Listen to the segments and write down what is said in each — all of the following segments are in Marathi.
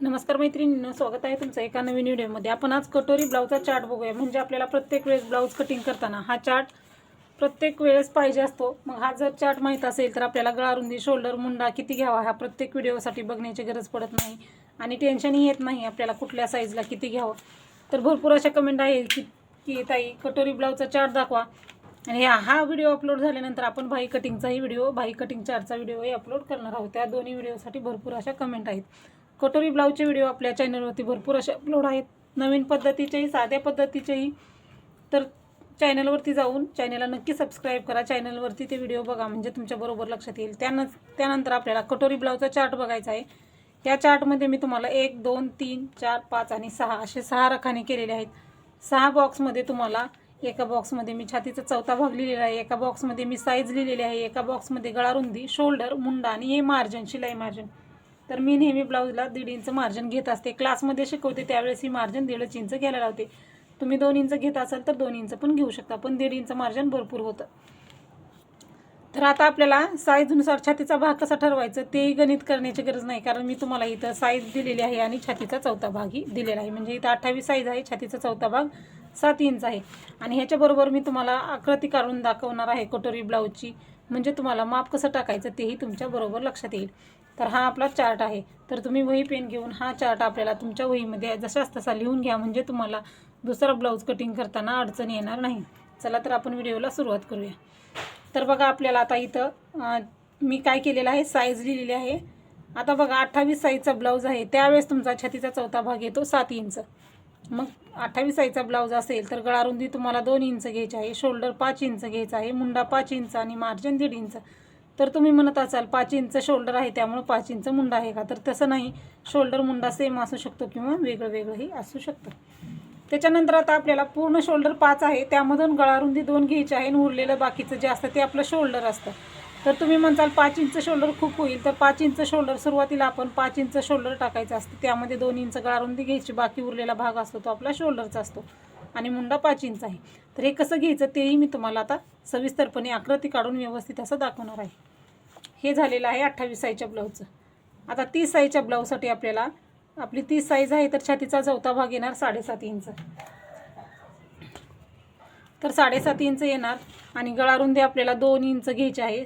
नमस्कार मैत्रिणींना स्वागत आहे तुमचं एका नवीन व्हिडिओमध्ये. आपण आज कटोरी ब्लाऊजचा चार्ट बघूया. म्हणजे आपल्याला प्रत्येक वेळेस ब्लाऊज कटिंग करताना हा चार्ट प्रत्येक वेळेस पाहिजे असतो. मग हा जर चार्ट माहीत असेल तर आपल्याला गळारुंदी शोल्डर मुंडा किती घ्यावा हा प्रत्येक व्हिडिओसाठी बघण्याची गरज पडत नाही आणि टेन्शनही येत नाही आपल्याला कुठल्या साईजला किती घ्यावं. तर भरपूर अशा कमेंट आहे की की ताई कटोरी ब्लाऊजचा चार्ट दाखवा. आणि हा हा व्हिडिओ अपलोड झाल्यानंतर आपण भाई कटिंगचाही व्हिडिओ भाई कटिंग चार्टचा व्हिडिओही अपलोड करणार आहोत. त्या दोन्ही व्हिडिओसाठी भरपूर अशा कमेंट आहेत. कटोरी ब्लाऊजचे व्हिडिओ आपल्या चॅनलवरती भरपूर असे अपलोड आहेत. नवीन पद्धतीचेही साध्या पद्धतीचेही. तर चॅनलवरती जाऊन चॅनलला नक्की सबस्क्राईब करा. चॅनलवरती ते व्हिडिओ बघा म्हणजे तुमच्याबरोबर लक्षात येईल. त्यान त्यानंतर आपल्याला कटोरी ब्लाऊजचा चार्ट बघायचा आहे. या चार्टमध्ये मी तुम्हाला एक दोन तीन चार पाच आणि सहा असे सहा रखाने केलेले आहेत. सहा बॉक्समध्ये तुम्हाला एका बॉक्समध्ये मी छातीचा चौथा भाग लिहिलेला आहे. एका बॉक्समध्ये मी साईज लिहिलेली आहे. एका बॉक्समध्ये गळारुंदी शोल्डर मुंडा आणि हे मार्जिन शिलाई मार्जिन तर मी नेहमी ब्लाऊजला दीड इंच मार्जिन घेत असते. क्लासमध्ये शिकवते त्यावेळेस ही मार्जिन दीडच इंच घ्यायला लावते. तुम्ही दोन इंच घेत असाल तर दोन इंच पण घेऊ शकता पण दीड इंच मार्जिन भरपूर होतं. तर आता आपल्याला साईजनुसार छातीचा भाग कसा ठरवायचा तेही गणित करण्याची गरज नाही कारण मी तुम्हाला इथं साईज दिलेली आहे आणि छातीचा चौथा भागही दिलेला आहे. म्हणजे इथं अठ्ठावीस साईज आहे छातीचा चौथा भाग सात इंच आहे. आणि ह्याच्याबरोबर मी तुम्हाला आकृती काढून दाखवणार आहे कटोरी ब्लाऊजची. म्हणजे तुम्हाला माप कसं टाकायचं तेही तुमच्याबरोबर लक्षात येईल. तर हा आपला चार्ट आहे. तर तुम्ही वही पेन घेऊन हा चार्ट आपल्याला तुमच्या वहीमध्ये जशाच तसा लिहून घ्या. म्हणजे तुम्हाला दुसरा ब्लाऊज कटिंग करताना अडचण येणार नाही. चला तर आपण व्हिडिओला सुरुवात करूया. तर बघा आपल्याला आता इथं मी काय केलेलं आहे? साईज लिहिलेली आहे. आता बघा अठ्ठावीस साईजचा ब्लाऊज आहे. त्यावेळेस तुमचा छातीचा चौथा भाग येतो सात इंच. मग अठ्ठावीस साईजचा ब्लाऊज असेल तर गळारुंदी तुम्हाला दोन इंच घ्यायची आहे. शोल्डर पाच इंच घ्यायचा आहे. मुंडा पाच इंच आणि मार्जिन दीड इंच. तर तुम्ही म्हणत असाल पाच इंच शोल्डर आहे त्यामुळे पाच इंच मुंडा आहे का? तर तसं नाही. शोल्डर मुंडा सेम असू शकतो किंवा वेगळं वेगळंही असू शकतं. त्याच्यानंतर आता आपल्याला पूर्ण शोल्डर पाच आहे त्यामधून गळारुंदी दोन घ्यायची आहे आणि उरलेलं बाकीचं जे असतं ते आपलं शोल्डर असतं. तर तुम्ही म्हणताल पाच इंच शोल्डर खूप होईल तर पाच इंच शोल्डर सुरुवातीला आपण पाच इंच शोल्डर टाकायचं असतं. त्यामध्ये दोन इंच गळारुंदी घ्यायची बाकी उरलेला भाग असतो तो आपला शोल्डरचा असतो. आणि मुंडा पाच इंच आहे. तर हे कसं घ्यायचं तेही मी तुम्हाला आता सविस्तरपणे आकृती काढून व्यवस्थित असं दाखवणार आहे. हे झालेलं आहे अठ्ठावीस साईजच्या ब्लाऊजचं. आता तीस साईजच्या ब्लाऊजसाठी आपल्याला आपली तीस साईज आहे तर छातीचा चौथा भाग येणार साडेसात इंच. तर साडेसात इंच येणार आणि गळारुंदी आपल्याला दोन इंच घ्यायची आहे.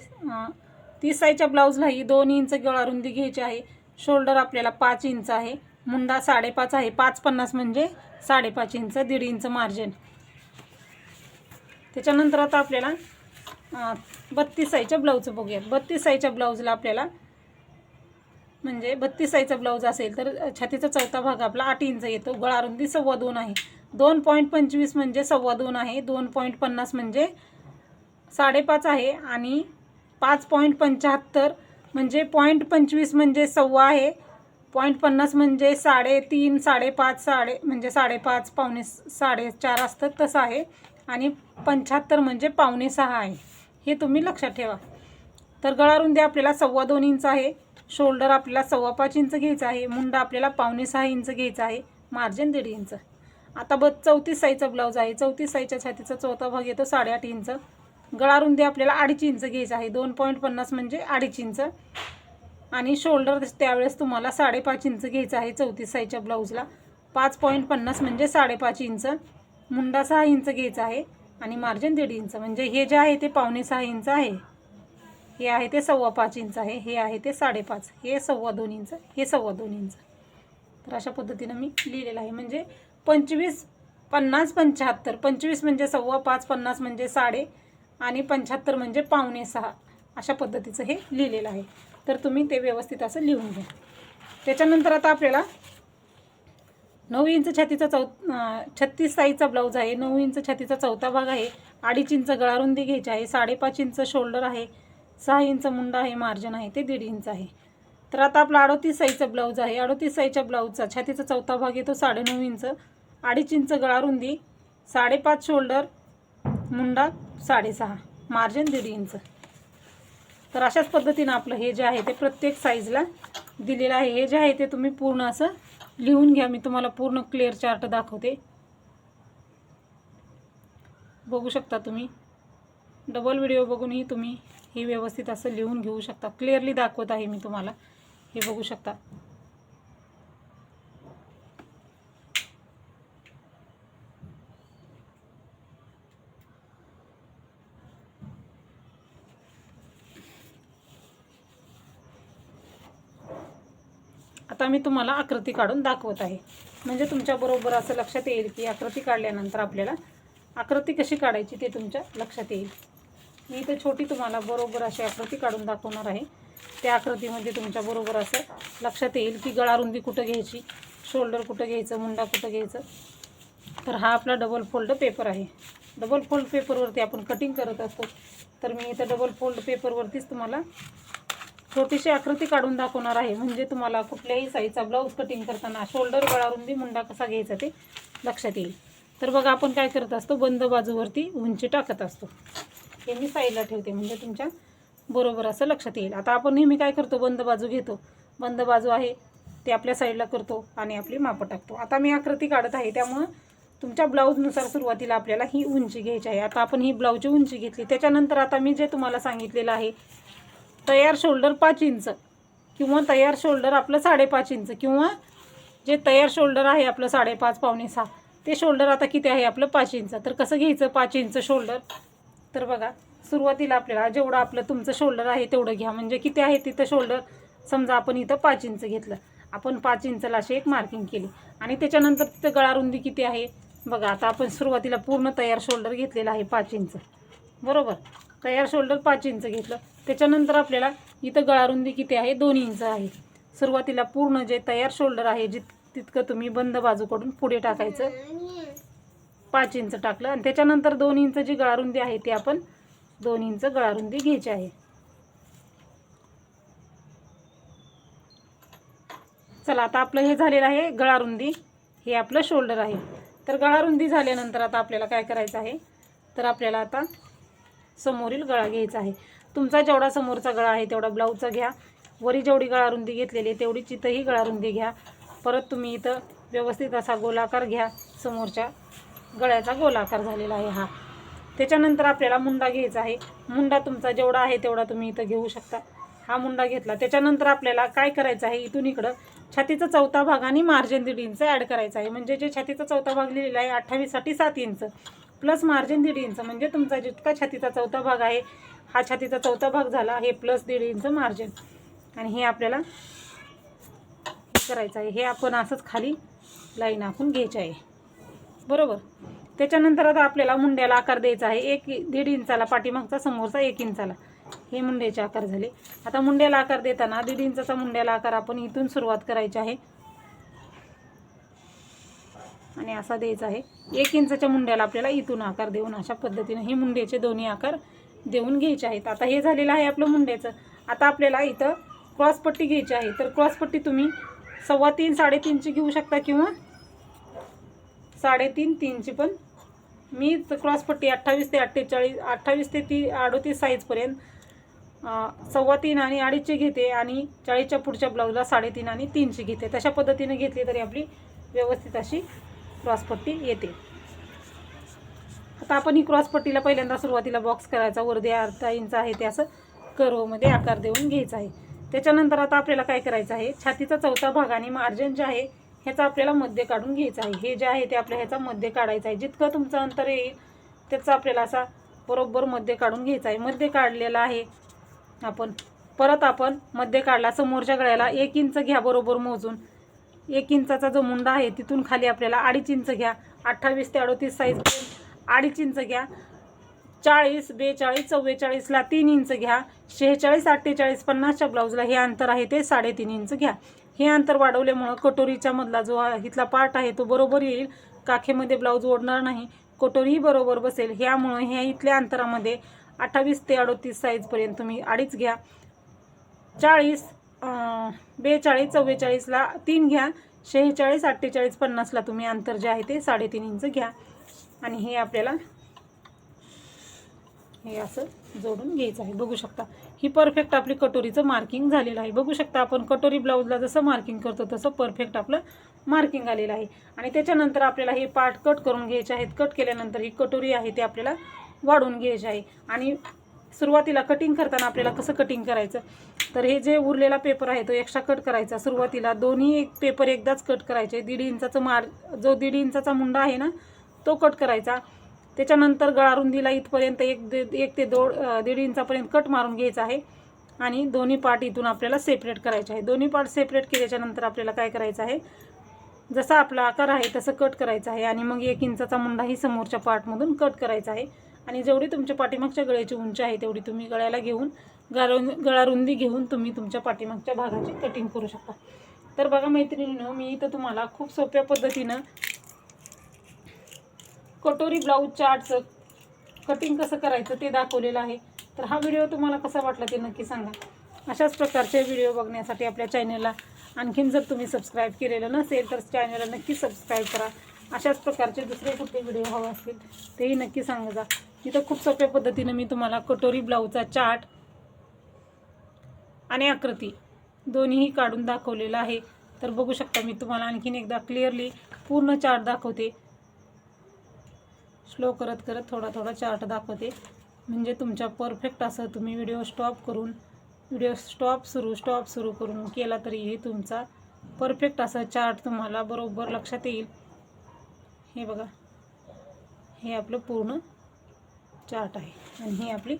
तीस साईजच्या ब्लाऊजलाही दोन इंच गळारुंदी घ्यायची आहे. शोल्डर आपल्याला पाच इंच आहे. मुंडा साडेपाच आहे. पाच पन्नास म्हणजे साडेपाच इंच दीड इंच मार्जिन. त्याच्यानंतर आता आपल्याला बत्तीस साईजच्या ब्लाऊजचं बघूया. बत्तीस साईजच्या ब्लाऊजला आपल्याला म्हणजे बत्तीस साईजचा ब्लाऊज असेल तर छातीचा चौथा भाग आपला आठ इंच येतो. गळारुंदी सव्वा दोन आहे. दोन पॉईंट पंचवीस म्हणजे सव्वा दोन आहे. दोन पॉईंट पन्नास म्हणजे साडेपाच आहे आणि पाच पॉईंट पंच्याहत्तर म्हणजे पॉईंट पंचवीस म्हणजे सव्वा आहे. पॉईंट पन्नास म्हणजे साडेतीन साडेपाच साडे म्हणजे साडेपाच पावणे साडेचार असतं तसं आहे. आणि पंच्याहत्तर म्हणजे पावणे सहा आहे. हे तुम्ही लक्षात ठेवा. तर गळारुंदी आपल्याला सव्वा दोन इंच आहे. शोल्डर आपल्याला सव्वा पाच इंच घ्यायचं आहे. मुंडा आपल्याला पावणे सहा इंच घ्यायचा आहे. मार्जिन दीड इंच. आता ब चौतीस साईजचा ब्लाऊज आहे. चौतीस साईजच्या छातीचा चौथा भाग येतो साडेआठ इंच. गळारुंदी आपल्याला अडीच इंच घ्यायचं आहे. दोन पॉईंट पन्नास म्हणजे अडीच इंच. आणि शोल्डर त्यावेळेस तुम्हाला साडेपाच इंच घ्यायचं आहे चौतीस साईजच्या ब्लाऊजला. पाच पॉईंट पन्नास म्हणजे साडेपाच इंच. मुंडा सहा इंच घ्यायचा आहे. आणि मार्जिन दीड इंच म्हणजे हे जे आहे ते पावणे सहा इंच आहे. हे आहे ते सव्वा पाच इंच आहे हे आहे ते साडेपाच हे सव्वा दोन इंच हे सव्वा दोन इंच. तर अशा पद्धतीनं मी लिहिलेलं आहे. म्हणजे पंचवीस पन्नास पंच्याहत्तर पंचवीस म्हणजे सव्वा पाच पन्नास म्हणजे साडे आणि पंच्याहत्तर म्हणजे पावणे सहा अशा पद्धतीचं हे लिहिलेलं आहे. तर तुम्ही ते व्यवस्थित असं लिहून घ्या. त्याच्यानंतर आता आपल्याला नऊ इंच छातीचा चौ छत्तीस साईजचा ब्लाऊज आहे. नऊ इंच छातीचा चौथा भाग आहे. अडीच इंच गळारुंदी घ्यायची आहे. साडेपाच इंच शोल्डर आहे. सहा इंच मुंडा आहे. मार्जिन आहे. ते दीड इंच आहे. तर आता आपला अडोतीस साईजचा ब्लाऊज आहे. अडोतीस साईजच्या ब्लाऊजचा छातीचा चौथा भाग येतो साडेनऊ इंच. अडीच इंच गळारुंदी साडेपाच शोल्डर मुंडा साडेसहा. मार्जिन दीड इंच. तर अशाच पद्धतीनं आपलं हे जे आहे ते प्रत्येक साईजला दिलेलं आहे. हे जे आहे ते तुम्ही पूर्ण असं लिहून घ्या मी तुम्हाला पूर्ण क्लिअर चार्ट दाखवते. बघू शकता तुम्ही. डबल व्हिडिओ बघूनही तुम्ही हे व्यवस्थित असं लिहून घेऊ शकता. क्लिअरली दाखवत आहे मी तुम्हाला. हे बघू शकता. आता मी तुम्हाला आकृती काढून दाखवत आहे. म्हणजे तुमच्याबरोबर असं लक्षात येईल की आकृती काढल्यानंतर आपल्याला आकृती कशी काढायची ते तुमच्या लक्षात येईल. मी इथे छोटी तुम्हाला बरोबर अशी आकृती काढून दाखवणार आहे. त्या आकृतीमध्ये तुमच्याबरोबर असं लक्षात येईल की गळारुंदी कुठं घ्यायची शोल्डर कुठं घ्यायचं मुंडा कुठं घ्यायचं. तर हा आपला डबल फोल्ड पेपर आहे. डबल फोल्ड पेपरवरती आपण कटिंग करत असतो. तर मी इथं डबल फोल्ड पेपरवरतीच तुम्हाला छोटीशी आकृती काढून दाखवणार आहे. म्हणजे तुम्हाला कुठल्याही साईजचा ब्लाऊज कटिंग करताना शोल्डर गळारुंदी मुंडा कसा घ्यायचा ते लक्षात येईल. तर बघा आपण काय करत असतो? बंद बाजूवरती उंची टाकत असतो. हे मी साईडला ठेवते म्हणजे तुमच्या बरोबर असं लक्षात येईल. आता आपण नेहमी काय करतो? बंद बाजू घेतो. बंद बाजू आहे ते आपल्या साईडला करतो आणि आपली मापं टाकतो. आता मी आकृती काढत आहे त्यामुळं तुमच्या ब्लाऊजनुसार सुरुवातीला आपल्याला ही उंची घ्यायची आहे. आता आपण ही ब्लाऊजची उंची घेतली. त्याच्यानंतर आता मी जे तुम्हाला सांगितलेलं आहे तयार शोल्डर पाच इंच किंवा तयार शोल्डर आपलं साडेपाच इंच किंवा जे तयार शोल्डर आहे आपलं साडेपाच पावणे सहा ते शोल्डर आता किती आहे आपलं पाच इंच. तर कसं घ्यायचं पाच इंच शोल्डर? तर बघा सुरुवातीला आपल्याला जेवढं आपलं तुमचं शोल्डर आहे तेवढं घ्या. म्हणजे किती आहे तिथं शोल्डर? समजा आपण इथं पाच इंच घेतलं. आपण पाच इंचला अशी एक मार्किंग केली. आणि त्याच्यानंतर तिथं गळारुंदी किती आहे? बघा आता आपण सुरुवातीला पूर्ण तयार शोल्डर घेतलेलं आहे पाच इंच. बरोबर? तयार शोल्डर पाच इंच घेतलं. त्याच्यानंतर आपल्याला इथं गळारुंदी किती आहे? दोन इंच आहे. सुरुवातीला पूर्ण जे तयार शोल्डर आहे जित तितकं तुम्ही बंद बाजूकडून पुढे टाकायचं. पाच इंच टाकलं. आणि त्याच्यानंतर दोन इंच जी गळारुंदी आहे ती आपण दोन इंच गळारुंदी घ्यायची आहे. चला आता आपलं हे झालेलं आहे गळारुंदी हे आपलं शोल्डर आहे. तर गळारुंदी झाल्यानंतर आता आपल्याला काय करायचं आहे? तर आपल्याला आता समोरील गळा घ्यायचा आहे. तुमचा जेवढा समोरचा गळा आहे तेवढा ब्लाऊजचा घ्या. वरी जेवढी गळारुंदी घेतलेली आहे तेवढीच इथंही गळारुंदी घ्या. परत तुम्ही इथं व्यवस्थित असा गोलाकार घ्या. समोरच्या गळ्याचा गोलाकार झालेला आहे हा. त्याच्यानंतर आपल्याला मुंडा घ्यायचा आहे. मुंडा तुमचा जेवढा आहे तेवढा तुम्ही इथं घेऊ शकता. हा मुंडा घेतला. त्याच्यानंतर आपल्याला काय करायचं आहे इथून इकडं छातीचा चौथा भाग आणि मार्जिन दीड इंच ॲड करायचं आहे. म्हणजे जे छातीचा चौथा भाग लिहिलेला आहे अठ्ठावीससाठी सात इंच प्लस मार्जिन दीड इंच म्हणजे तुमचा जितका छातीचा चौथा भाग आहे हा छातीचा चौथा भाग झाला हे प्लस दीड इंच मार्जिन. आणि हे आपल्याला हे करायचं आहे. हे आपण असंच खाली लाईन आखून घ्यायचं आहे. बरोबर? त्याच्यानंतर आता आपल्याला मुंड्याला आकार द्यायचा आहे. एक दीड इंचाला पाठीमागचा समोरचा एक इंचाला. हे मुंड्याचे आकार झाले. आता मुंड्याला आकार देताना दीड इंचाचा मुंड्याला आकार आपण इथून सुरुवात करायची आहे. आणि असा द्यायचा आहे. एक इंचाच्या मुंड्याला आपल्याला इथून आकार देऊन अशा पद्धतीने हे मुंड्याचे दोन्ही आकार देऊन घ्यायचे आहेत. आता हे झालेलं आहे आपलं मुंड्याचं आता आपल्याला इथं क्रॉसपट्टी घ्यायची आहे. तर क्रॉसपट्टी तुम्ही सव्वा तीन साडेतीनची घेऊ शकता किंवा साडेतीन तीनची पण. मी क्रॉसपट्टी अठ्ठावीस ते अठ्ठेचाळीस अठ्ठावीस ते ती अडोतीस साईजपर्यंत सव्वा तीन आणि अडीचशे घेते आणि चाळीसच्या पुढच्या ब्लाऊजला साडेतीन आणि तीनशे घेते. तशा पद्धतीने घेतली तरी आपली व्यवस्थित अशी क्रॉसपट्टी येते. आता आपण ही क्रॉसपट्टीला पहिल्यांदा सुरुवातीला बॉक्स करायचा. वर अर्धा इंच आहे ते असं कर्वमध्ये आकार देऊन घ्यायचा आहे. त्याच्यानंतर आता आपल्याला काय करायचं आहे? छातीचा चौथा भाग आणि मार्जिन जे आहे ह्याचा आपल्याला मध्य काढून घ्यायचं आहे. हे जे आहे ते आपल्या ह्याचा मध्य काढायचं आहे. जितकं तुमचं अंतर येईल त्याचा आपल्याला असा बरोबर मध्य काढून घ्यायचा आहे. मध्य काढलेला आहे आपण. परत आपण मध्य काढला समोरच्या गळ्याला एक इंच घ्या बरोबर मोजून. एक इंचाचा जो मुंडा आहे तिथून खाली आपल्याला अडीच इंच घ्या. अठ्ठावीस ते अडोतीस साईज अडीच इंच घ्या. चाळीस बेचाळीस चव्वेचाळीसला तीन इंच घ्या. शेहेचाळीस अठ्ठेचाळीस पन्नासच्या ब्लाऊजला हे अंतर आहे ते साडेतीन इंच घ्या. हे अंतर वाढवल्यामुळं कटोरीच्या मधला जो इथला पार्ट आहे तो बरोबर येईल. काखेमध्ये ब्लाऊज ओढणार नाही. कटोरीही बरोबर बसेल. ह्यामुळं ह्या इथल्या अंतरामध्ये अठ्ठावीस ते अडोतीस साईजपर्यंत तुम्ही अडीच घ्या. चाळीस बेचाळीस चव्वेचाळीसला तीन घ्या. शेहेचाळीस अठ्ठेचाळीस पन्नासला तुम्ही अंतर जे आहे ते साडेतीन इंच घ्या. आणि हे आपल्याला हे असं जोडून घ्यायचं आहे. बघू शकता. ही परफेक्ट आपली कटोरीचं मार्किंग झालेलं आहे. बघू शकता आपण कटोरी ब्लाऊजला जसं मार्किंग करतो तसं परफेक्ट आपलं मार्किंग आलेलं आहे. आणि त्याच्यानंतर आपल्याला हे पार्ट कट करून घ्यायचे आहेत. कट केल्यानंतर ही कटोरी आहे ते आपल्याला वाढवून घ्यायची आहे. आणि सुरुवातीला कटिंग करताना आपल्याला कसं कटिंग करायचं? तर हे जे उरलेला पेपर आहे तो एक्स्ट्रा कट करायचा. सुरुवातीला दोन्ही एक पेपर एकदाच कट करायचे. दीड इंचाचं मार जो दीड इंचाचा मुंडा आहे ना तो कट करायचा. त्याच्यानंतर गळारुंदीला इथपर्यंत एक दे एक ते दोड दीड इंचापर्यंत कट मारून घ्यायचा आहे. आणि दोन्ही पार्ट इथून आपल्याला सेपरेट करायचे आहे. दोन्ही पार्ट सेपरेट केल्याच्यानंतर आपल्याला काय करायचं आहे? जसा आपला आकार आहे तसं कट करायचं आहे. आणि मग एक इंचाचा मुंडाही समोरच्या पार्टमधून कट करायचा आहे. आणि जेवढी तुमच्या पाठीमागच्या गळ्याची उंची आहे तेवढी तुम्ही गळ्याला घेऊन गळा गळा रुंदी घेऊन तुम्ही तुमच्या पाठीमागच्या भागाची कटिंग करू शकता. तर बघा मैत्रिणीनं मी इथं तुम्हाला खूप सोप्या पद्धतीनं कटोरी ब्लाऊज चार्टचं कटिंग कसं करायचं ते दाखवलेलं आहे. तर हा व्हिडिओ तुम्हाला कसा वाटला ते नक्की सांगा. अशाच प्रकारचे व्हिडिओ बघण्यासाठी आपल्या चॅनलला आणखीन जर तुम्ही सबस्क्राईब केलेलं नसेल तर चॅनलला नक्की सबस्क्राईब करा. अशाच प्रकारचे दुसरे कुठले व्हिडिओ हवे असतील तेही नक्की सांगा. जा इथं खूप सोप्या पद्धतीनं मी तुम्हाला कटोरी ब्लाऊजचा चार्ट आणि आकृती दोन्हीही काढून दाखवलेलं आहे. तर बघू शकता मी तुम्हाला आणखीन एकदा क्लिअरली पूर्ण चार्ट दाखवते. स्लो करत करत थोडा थोडा चार्ट दाखवते. म्हणजे तुमच्या परफेक्ट असं तुम्ही व्हिडिओ स्टॉप करून व्हिडिओ स्टॉप सुरू स्टॉप सुरू करून केला तरीही तुमचा परफेक्ट असा चार्ट तुम्हाला बरोबर लक्षात येईल. हे बघा. हे आपलं पूर्ण चार्ट आहे आणि ही आपली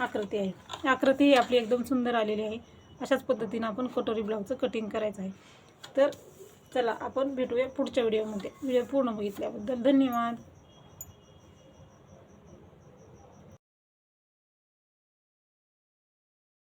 आकृती आहे. आकृती ही आपली एकदम सुंदर आलेली आहे. अशाच पद्धतीनं आपण कटोरी ब्लाऊजचं कटिंग करायचं आहे. तर चला आपण भेटूया पुढच्या व्हिडिओमध्ये व्हिडिओ पूर्ण बघितल्याबद्दल धन्यवाद.